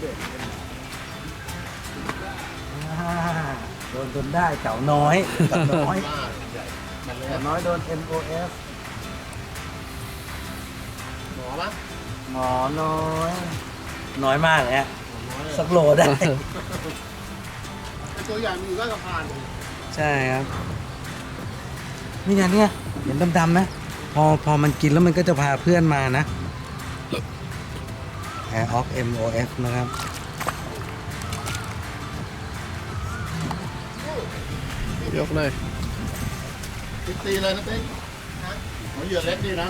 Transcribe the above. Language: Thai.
เด็โดนจนได้เก่าน้อยเก่าน้อยเก่าน้อยโดน MOS หมอปะหมอน้อย น้อยมากเลยฮะสักโลได้ ตัวใหญ่มีอยู่ใต้สะพาน ใช่ครับ นี่ไงเนี่ยเห็นดำๆไหมพอพอมันกินแล้วมันก็จะพาเพื่อนมานะ Air of MOF นะครับ ยกเลยตีเลยนะติ๊กนะหัวเหยื่อเล็กดีนะ